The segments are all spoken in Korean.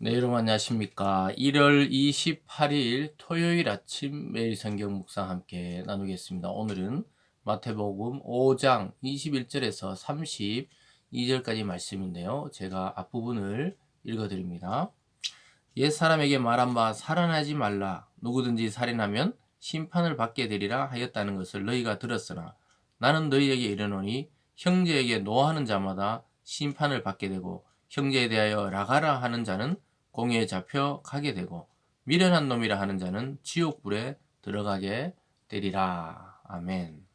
네, 여러분 안녕하십니까. 1월 28일 토요일 아침 매일 성경 묵상 함께 나누겠습니다. 오늘은 마태복음 5장 21절에서 32절까지 말씀인데요. 제가 앞부분을 읽어드립니다. 옛 사람에게 말한 바 살인하지 말라. 누구든지 살인하면 심판을 받게 되리라 하였다는 것을 너희가 들었으나 나는 너희에게 이르노니 형제에게 노하는 자마다 심판을 받게 되고 형제에 대하여 라가라 하는 자는 공에 잡혀 가게 되고 미련한 놈이라 하는 자는 지옥불에 들어가게 되리라. 아멘.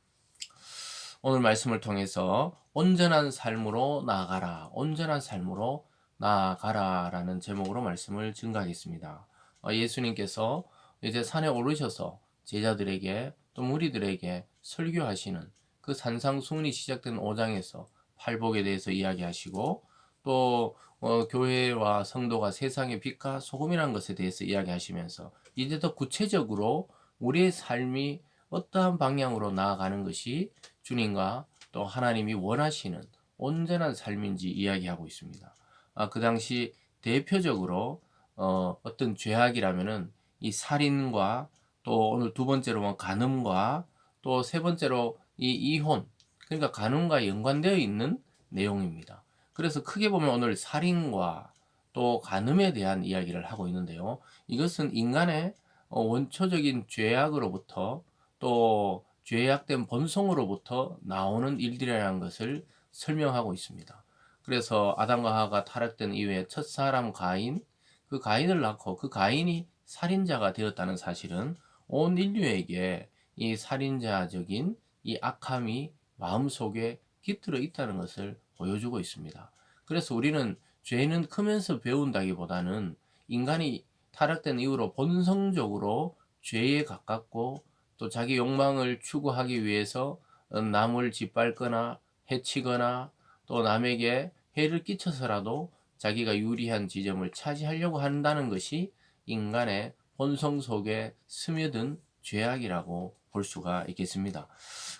오늘 말씀을 통해서 온전한 삶으로 나아가라. 온전한 삶으로 나아가라 라는 제목으로 말씀을 증가하겠습니다. 어, 예수님께서 이제 산에 오르셔서 제자들에게 또 무리들에게 설교하시는 그 산상수훈이 시작된 5장에서 팔복에 대해서 이야기하시고 또 어, 교회와 성도가 세상의 빛과 소금이라는 것에 대해서 이야기하시면서 이제 더 구체적으로 우리의 삶이 어떠한 방향으로 나아가는 것이 주님과 또 하나님이 원하시는 온전한 삶인지 이야기하고 있습니다. 아, 그 당시 대표적으로 어, 어떤 죄악이라면은 이 살인과 또 오늘 두 번째로 뭐 간음과 또 세 번째로 이 이혼 그러니까 간음과 연관되어 있는 내용입니다. 그래서 크게 보면 오늘 살인과 또 간음에 대한 이야기를 하고 있는데요. 이것은 인간의 어, 원초적인 죄악으로부터 또 죄악된 본성으로부터 나오는 일들이라는 것을 설명하고 있습니다. 그래서 아담과 하가 타락된 이후에 첫 사람 가인, 그 가인을 낳고 그 가인이 살인자가 되었다는 사실은 온 인류에게 이 살인자적인 이 악함이 마음속에 깃들어 있다는 것을 보여주고 있습니다. 그래서 우리는 죄는 크면서 배운다기보다는 인간이 타락된 이후로 본성적으로 죄에 가깝고 또 자기 욕망을 추구하기 위해서 남을 짓밟거나 해치거나 또 남에게 해를 끼쳐서라도 자기가 유리한 지점을 차지하려고 한다는 것이 인간의 본성 속에 스며든 죄악이라고 볼 수가 있겠습니다.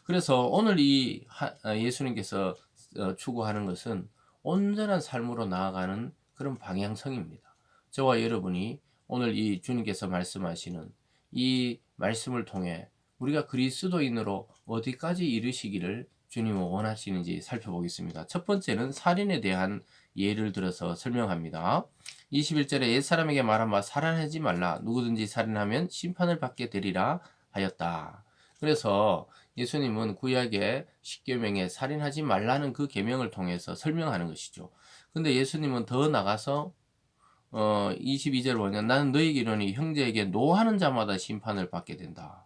그래서 오늘 이 예수님께서 어, 추구하는 것은 온전한 삶으로 나아가는 그런 방향성입니다. 저와 여러분이 오늘 이 주님께서 말씀하시는 이 말씀을 통해 우리가 그리스도인으로 어디까지 이르시기를 주님은 원하시는지 살펴보겠습니다. 첫 번째는 살인에 대한 예를 들어서 설명합니다. 21절에 옛사람에게 말한 바 살인하지 말라 누구든지 살인하면 심판을 받게 되리라 하였다. 그래서 예수님은 구약의 십계명에 살인하지 말라는 그 계명을 통해서 설명하는 것이죠. 근데 예수님은 더 나가서 어 22절 보면 나는 너희에게 이르니 형제에게 노하는 자마다 심판을 받게 된다.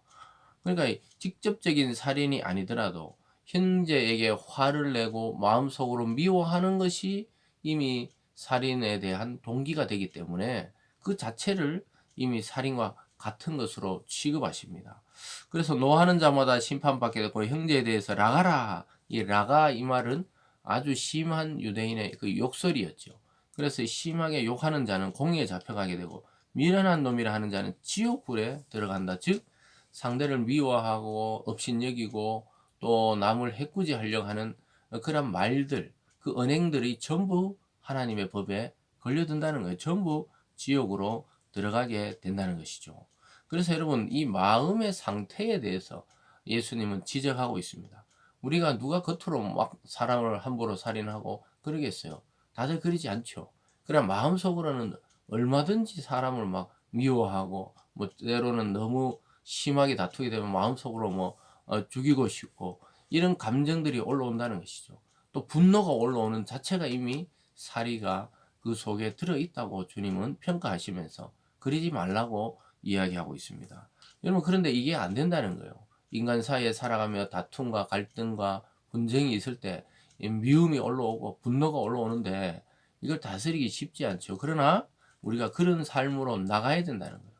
그러니까 직접적인 살인이 아니더라도 형제에게 화를 내고 마음속으로 미워하는 것이 이미 살인에 대한 동기가 되기 때문에 그 자체를 이미 살인과 같은 것으로 취급하십니다. 그래서 노하는 자마다 심판받게 되고 형제에 대해서 라가라 이 라가 이 말은 아주 심한 유대인의 그 욕설이었죠. 그래서 심하게 욕하는 자는 공에 잡혀가게 되고 미련한 놈이라 하는 자는 지옥불에 들어간다. 즉 상대를 미워하고 업신여기고 또 남을 해꾸지 하려고 하는 그런 말들, 그 언행들이 전부 하나님의 법에 걸려든다는 거예요. 전부 지옥으로 들어가게 된다는 것이죠. 그래서 여러분 이 마음의 상태에 대해서 예수님은 지적하고 있습니다. 우리가 누가 겉으로 막 사람을 함부로 살인하고 그러겠어요. 다들 그러지 않죠. 그러나 마음속으로는 얼마든지 사람을 막 미워하고 뭐 때로는 너무 심하게 다투게 되면 마음속으로 뭐 어, 죽이고 싶고 이런 감정들이 올라온다는 것이죠. 또 분노가 올라오는 자체가 이미 사리가 그 속에 들어 있다고 주님은 평가하시면서 그러지 말라고 이야기하고 있습니다. 여러분 그런데 이게 안 된다는 거예요. 인간 사이에 살아가며 다툼과 갈등과 분쟁이 있을 때 미움이 올라오고 분노가 올라오는데 이걸 다스리기 쉽지 않죠. 그러나 우리가 그런 삶으로 나가야 된다는 거예요.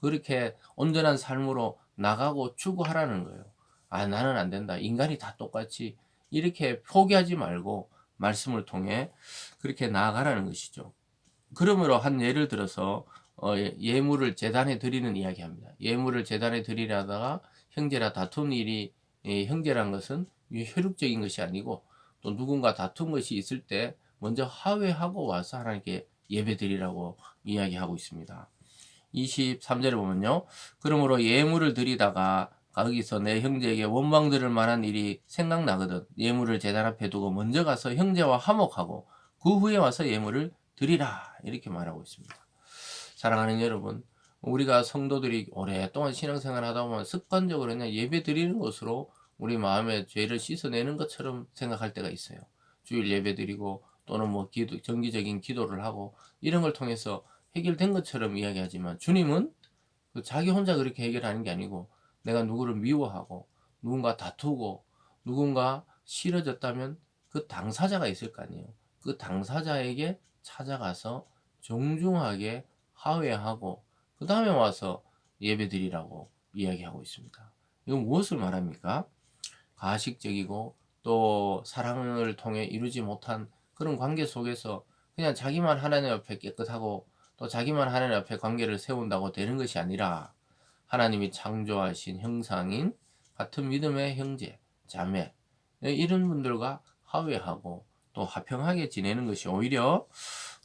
그렇게 온전한 삶으로 나가고 추구하라는 거예요. 아, 나는 안 된다. 인간이 다 똑같이 이렇게 포기하지 말고 말씀을 통해 그렇게 나아가라는 것이죠. 그러므로 한 예를 들어서 어, 예, 예물을 재단에 드리는 이야기합니다. 예물을 재단에 드리려다가 형제라 다툰 일이 예, 형제란 것은 혈육적인 것이 아니고 또 누군가 다툰 것이 있을 때 먼저 화해하고 와서 하나님께 예배 드리라고 이야기하고 있습니다. 23절에 보면요. 그러므로 예물을 드리다가 거기서 내 형제에게 원망 들을 만한 일이 생각나거든 예물을 제단 앞에 두고 먼저 가서 형제와 화목하고 그 후에 와서 예물을 드리라 이렇게 말하고 있습니다. 사랑하는 여러분, 우리가 성도들이 오랫동안 신앙생활 하다 보면 습관적으로 그냥 예배 드리는 것으로 우리 마음의 죄를 씻어내는 것처럼 생각할 때가 있어요. 주일 예배 드리고 또는 뭐 기도, 정기적인 기도를 하고 이런 걸 통해서 해결된 것처럼 이야기하지만 주님은 그 자기 혼자 그렇게 해결하는 게 아니고 내가 누구를 미워하고 누군가 다투고 누군가 싫어졌다면 그 당사자가 있을 거 아니에요. 그 당사자에게 찾아가서 정중하게 화해하고 그 다음에 와서 예배드리라고 이야기하고 있습니다. 이건 무엇을 말합니까? 가식적이고 또 사랑을 통해 이루지 못한 그런 관계 속에서 그냥 자기만 하나님 앞에 깨끗하고 또 자기만 하나님 앞에 관계를 세운다고 되는 것이 아니라 하나님이 창조하신 형상인 같은 믿음의 형제, 자매 이런 분들과 화해하고 또 화평하게 지내는 것이 오히려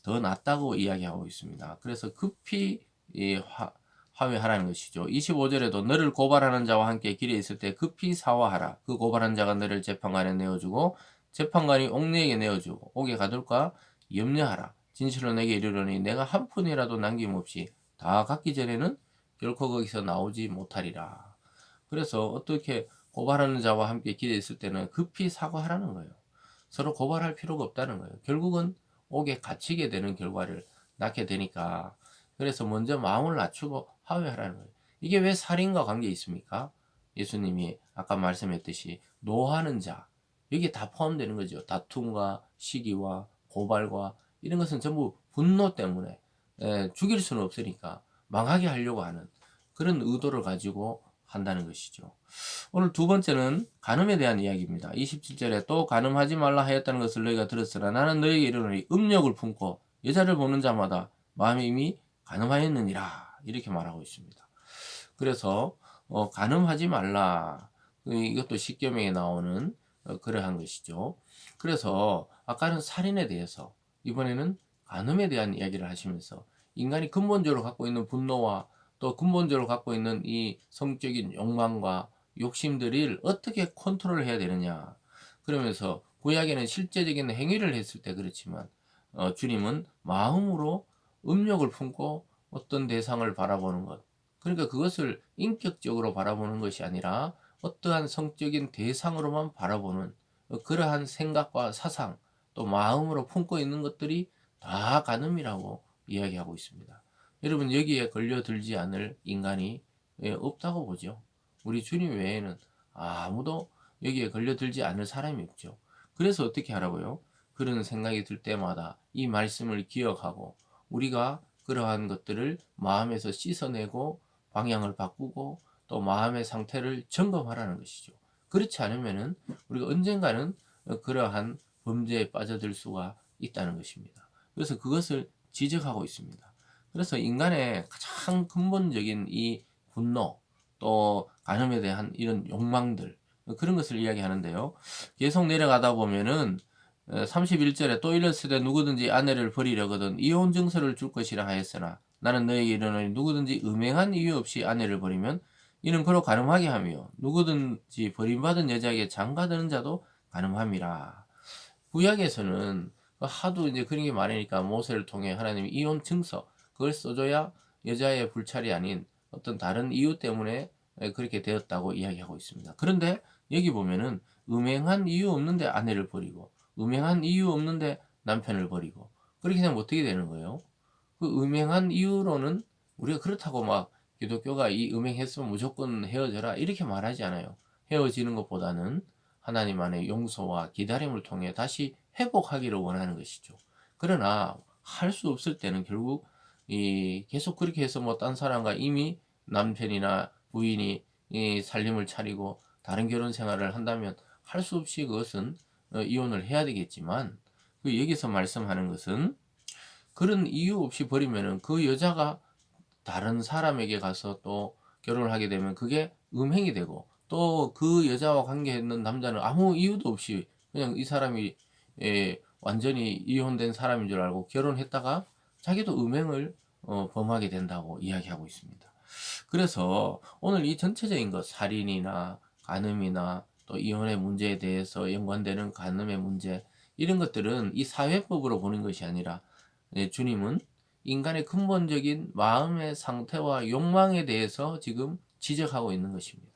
더 낫다고 이야기하고 있습니다. 그래서 급히 이 화, 화해하라는 것이죠. 25절에도 너를 고발하는 자와 함께 길에 있을 때 급히 사화하라. 그 고발한 자가 너를 재판관에 내어주고 재판관이 옥내에게 내어주고 옥에 가둘까 염려하라. 진실로 내게 이르려니 내가 한 푼이라도 남김없이 다 갖기 전에는 결코 거기서 나오지 못하리라. 그래서 어떻게 고발하는 자와 함께 길에 있을 때는 급히 사과하라는 거예요. 서로 고발할 필요가 없다는 거예요. 결국은 옥에 갇히게 되는 결과를 낳게 되니까 그래서 먼저 마음을 낮추고 화해하라는 거예요. 이게 왜 살인과 관계 있습니까? 예수님이 아까 말씀했듯이 노하는 자 여기 다 포함되는 거죠. 다툼과 시기와 고발과 이런 것은 전부 분노 때문에 에, 죽일 수는 없으니까 망하게 하려고 하는 그런 의도를 가지고 한다는 것이죠. 오늘 두 번째는 간음에 대한 이야기입니다. 27절에 또 간음하지 말라 하였다는 것을 너희가 들었으나 나는 너희에게 이르노니 음력을 품고 여자를 보는 자마다 마음이 이미 간음하였느니라 이렇게 말하고 있습니다. 그래서 어, 간음하지 말라 그 이것도 십계명에 나오는 어, 그러한 것이죠. 그래서 아까는 살인에 대해서 이번에는 간음에 대한 이야기를 하시면서 인간이 근본적으로 갖고 있는 분노와 또 근본적으로 갖고 있는 이 성적인 욕망과 욕심들을 어떻게 컨트롤 해야 되느냐. 그러면서 구약에는 실제적인 행위를 했을 때 그렇지만 어, 주님은 마음으로 음욕을 품고 어떤 대상을 바라보는 것. 그러니까 그것을 인격적으로 바라보는 것이 아니라 어떠한 성적인 대상으로만 바라보는 그러한 생각과 사상 또 마음으로 품고 있는 것들이 다 간음이라고 이야기하고 있습니다. 여러분 여기에 걸려들지 않을 인간이 예, 없다고 보죠. 우리 주님 외에는 아무도 여기에 걸려들지 않을 사람이 없죠. 그래서 어떻게 하라고요? 그런 생각이 들 때마다 이 말씀을 기억하고 우리가 그러한 것들을 마음에서 씻어내고 방향을 바꾸고 또 마음의 상태를 점검하라는 것이죠. 그렇지 않으면은 우리가 언젠가는 그러한 범죄에 빠져들 수가 있다는 것입니다. 그래서 그것을 지적하고 있습니다. 그래서 인간의 가장 근본적인 이 분노 또 간음에 대한 이런 욕망들 그런 것을 이야기하는데요. 계속 내려가다 보면은 31절에 또 이랬으되 누구든지 아내를 버리려거든 이혼 증서를 줄 것이라 하였으나 나는 너에게 이르노니 누구든지 음행한 이유 없이 아내를 버리면 이는 그로 가늠하게 하며 누구든지 버림받은 여자에게 장가드는 자도 가늠함이라. 구약에서는 하도 이제 그런 게 많으니까 모세를 통해 하나님이 이혼 증서 그걸 써줘야 여자의 불찰이 아닌 어떤 다른 이유 때문에 그렇게 되었다고 이야기하고 있습니다. 그런데 여기 보면은 음행한 이유 없는데 아내를 버리고 음행한 이유 없는데 남편을 버리고 그렇게 되면 어떻게 되는 거예요? 그 음행한 이유로는 우리가 그렇다고 막 기독교가 이 음행했으면 무조건 헤어져라 이렇게 말하지 않아요. 헤어지는 것보다는 하나님 안의 용서와 기다림을 통해 다시 회복하기를 원하는 것이죠. 그러나 할 수 없을 때는 결국 이 계속 그렇게 해서 뭐 딴 사람과 이미 남편이나 부인이 이 살림을 차리고 다른 결혼 생활을 한다면 할 수 없이 그것은 어, 이혼을 해야 되겠지만 그 여기서 말씀하는 것은 그런 이유 없이 버리면은 그 여자가 다른 사람에게 가서 또 결혼을 하게 되면 그게 음행이 되고 또 그 여자와 관계했는 남자는 아무 이유도 없이 그냥 이 사람이 예, 완전히 이혼된 사람인 줄 알고 결혼했다가 자기도 음행을 어, 범하게 된다고 이야기하고 있습니다. 그래서 오늘 이 전체적인 것 살인이나 간음이나 또 이혼의 문제에 대해서 연관되는 간음의 문제 이런 것들은 이 사회법으로 보는 것이 아니라 예, 주님은 인간의 근본적인 마음의 상태와 욕망에 대해서 지금 지적하고 있는 것입니다.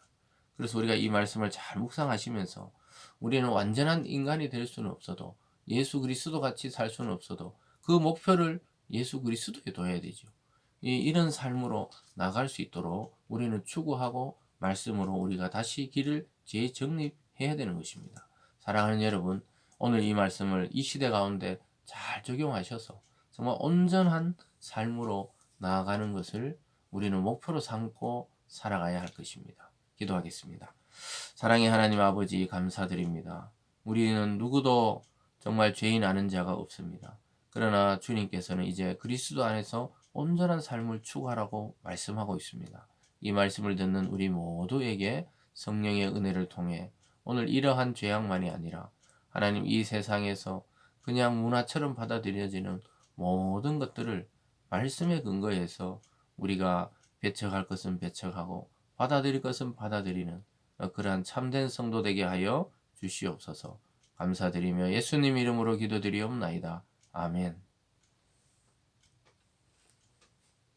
그래서 우리가 이 말씀을 잘 묵상하시면서 우리는 완전한 인간이 될 수는 없어도 예수 그리스도 같이 살 수는 없어도 그 목표를 예수 그리스도에 둬야 되죠. 이, 이런 삶으로 나갈 수 있도록 우리는 추구하고 말씀으로 우리가 다시 길을 재정립해야 되는 것입니다. 사랑하는 여러분, 오늘 이 말씀을 이 시대 가운데 잘 적용하셔서 정말 온전한 삶으로 나아가는 것을 우리는 목표로 삼고 살아가야 할 것입니다. 기도하겠습니다. 사랑의 하나님 아버지 감사드립니다. 우리는 누구도 정말 죄인 아는 자가 없습니다. 그러나 주님께서는 이제 그리스도 안에서 온전한 삶을 추구하라고 말씀하고 있습니다. 이 말씀을 듣는 우리 모두에게 성령의 은혜를 통해 오늘 이러한 죄악만이 아니라 하나님 이 세상에서 그냥 문화처럼 받아들여지는 모든 것들을 말씀에 근거해서 우리가 배척할 것은 배척하고 받아들일 것은 받아들이는 그러한 참된 성도 되게 하여 주시옵소서. 감사드리며 예수님 이름으로 기도드리옵나이다. 아멘.